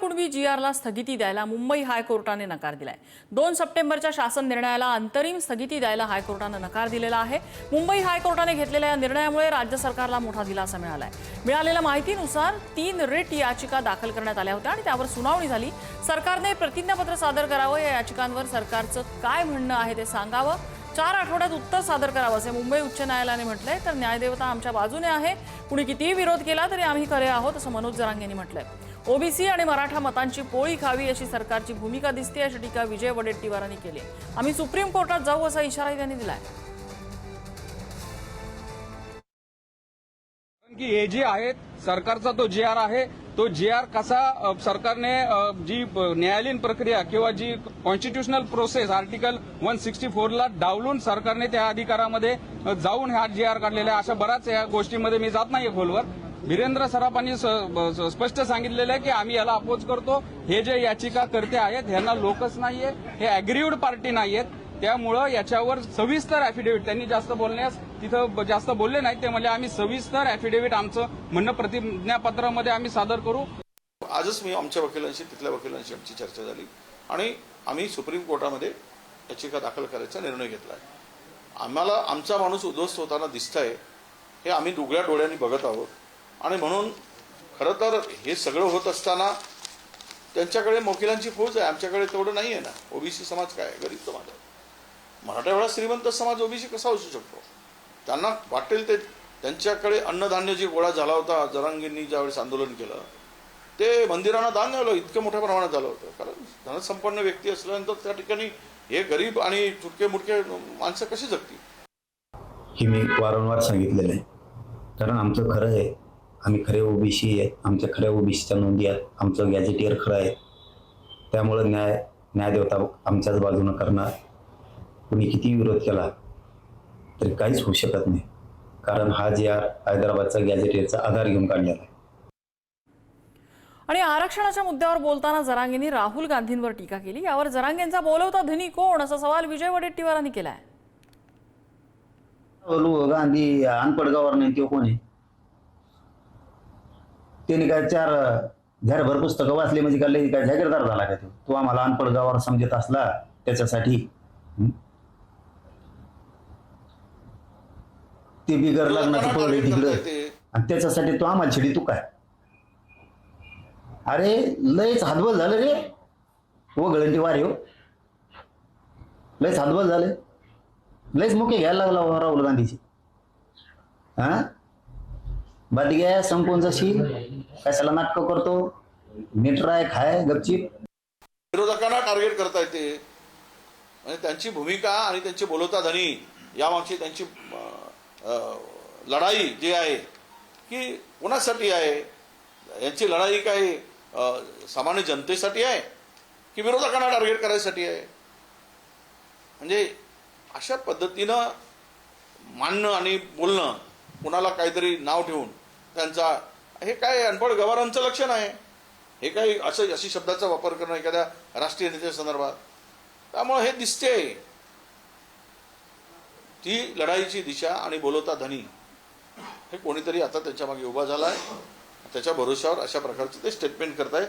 कुणबी जी आरला स्थगिती द्यायला मुंबई हायकोर्टाने नकार दिलाय. दोन सप्टेंबरच्या शासन निर्णयाला अंतरिम स्थगिती द्यायला हायकोर्टानं नकार दिलेला आहे. मुंबई हायकोर्टाने घेतलेल्या या निर्णयामुळे राज्य सरकारला मोठा दिलासा मिळालाय. मिळालेल्या माहितीनुसार तीन रिट याचिका दाखल करण्यात आल्या होत्या आणि त्यावर सुनावणी झाली. सरकारने प्रतिज्ञापत्र सादर करावं या याचिकांवर सरकारचं काय म्हणणं आहे ते सांगावं. चार आठवड्यात उत्तर सादर करावं असे मुंबई उच्च न्यायालयाने म्हटलंय. तर न्यायदेवता आमच्या बाजूने आहे. कुणी कितीही विरोध केला तरी आम्ही खरे आहोत असं मनोज जरांग यांनी म्हटलंय. ओबीसी आणि मराठा मतांची पोळी खावी अशी सरकारची भूमिका दिसते अशी टीका विजय वडेट्टीवारांनी केली. आम्ही सुप्रीम कोर्टात जाऊ असा इशाराही त्यांनी दिलाय. कारण की हे जे आहेत सरकारचा तो जे आर आहे तो जे आर कसा सरकारने जी न्यायालयीन प्रक्रिया किंवा जी constitutional process article one sixty फोरला डावलून सरकारने त्या अधिकारामध्ये जाऊन हा जे आर काढलेला आहे अशा बऱ्याच या गोष्टीमध्ये मी जात नाहीये खोलवर. वीरेंद्र सराफांनी स- स्पष्ट सांगितलेलं आहे की आम्ही याला अपोज करतो. हे जे याचिका करते आहेत ह्यांना लोकच नाहीये हे अग्रीव्ड पार्टी नाहीयेत. त्यामुळं याच्यावर सविस्तर अॅफिडेव्हिट त्यांनी जास्त बोलण्यास तिथं जास्त बोलले नाहीत ते म्हणजे आम्ही सविस्तर अॅफिडेव्हिट आमचं म्हणणं प्रतिज्ञापत्रामध्ये आम्ही सादर करू. आजच मी आमच्या वकिलांशी तिथल्या वकिलांशी आमची चर्चा झाली. आणि आम्ही सुप्रीम कोर्टामध्ये याचिका दाखल करायचा निर्णय घेतला आहे. आम्हाला आमचा माणूस उद्ध्वस्त होताना दिसतंय हे आम्ही दुगळ्या डोळ्यांनी बघत आहोत. आणि म्हणून खरं तर हे सगळं होत असताना त्यांच्याकडे मोकिलांची फौज आहे. आमच्याकडे तेवढं नाही आहे ना. ओबीसी समाज काय? गरीब समाज आहे. मराठा श्रीमंत समाज ओबीसी कसा असू शकतो? त्यांना वाटेल ते त्यांच्याकडे अन्नधान्य जे गोळा झाला होता जरांगींनी ज्यावेळेस आंदोलन केलं ते मंदिरांना दान झालं. इतकं मोठ्या प्रमाणात झालं होतं. कारण धनसंपन्न व्यक्ती असल्यानंतर त्या ठिकाणी हे गरीब आणि चुटके मुटके माणसं कशी जगतील? हे मी वारंवार सांगितलेलं आहे. कारण आमचं खरं आहे आम्ही खरे ओबीसी आहे आमच्या खऱ्या ओबीसीच्या नोंदी आहेत. आमचं गॅजेटियर खरं आहे. त्यामुळं न्याय न्यायदेवता आमच्याच बाजूनं करणार. कुणी किती विरोध केला तरी काहीच होऊ शकत नाही. कारण हा जे आर हैदराबादचा गॅजेटियरचा आधार घेऊन काढलेला आहे. आणि आरक्षणाच्या मुद्द्यावर बोलताना जरांगेंनी राहुल गांधींवर टीका केली. यावर जरांगेंचा बोलवता धनी कोण? असा सवाल विजय वडेट्टीवारांनी केलाय. बोलू गांधी अनपड गव्हर्नर किंवा कोण आहे? त्याने काय चार झाडभर पुस्तकं वाचली म्हणजे काय काय जागीरदार झाला का तो? तो आम्हाला अनपड गावावर समजत असला त्याच्यासाठी? ते बिगर लग्नाचं पडले तिकडं. आणि त्याच्यासाठी तो आम्हाला छिडी तू काय? अरे लयच हातबल झालं रे. हो गळंटी वारे हो. लयच हातबल झालं. लयच मुके घ्यायला लागला राहुल गांधीची हा? बदग्या संपून जशी कशाला नाटकं करतो नीट राय खाय गपचीप। विरोधकांना टार्गेट करता येते। म्हणजे त्यांची भूमिका आणि त्यांची बोलवता धनी यामागची त्यांची लढाई जी आहे की कोणासाठी आहे? यांची लढाई काय सामान्य जनतेसाठी आहे? की विरोधकांना टार्गेट करायसाठी आहे? म्हणजे अशा पद्धतीनं मांडणं आणि बोलणं कुणाला काहीतरी नाव ठेवून त्यांचा हे काय अनपड गवारांचं लक्षण आहे. हे काही असं अशी शब्दाचा वापर करणं एखाद्या राष्ट्रीय नेत्या संदर्भात. त्यामुळे हे दिसते. ती लढाईची दिशा आणि बोलवता धनी हे कोणीतरी आता त्याच्यामागे उभा झालाय. त्याच्या भरोश्यावर अशा प्रकारचे ते स्टेटमेंट करतायत.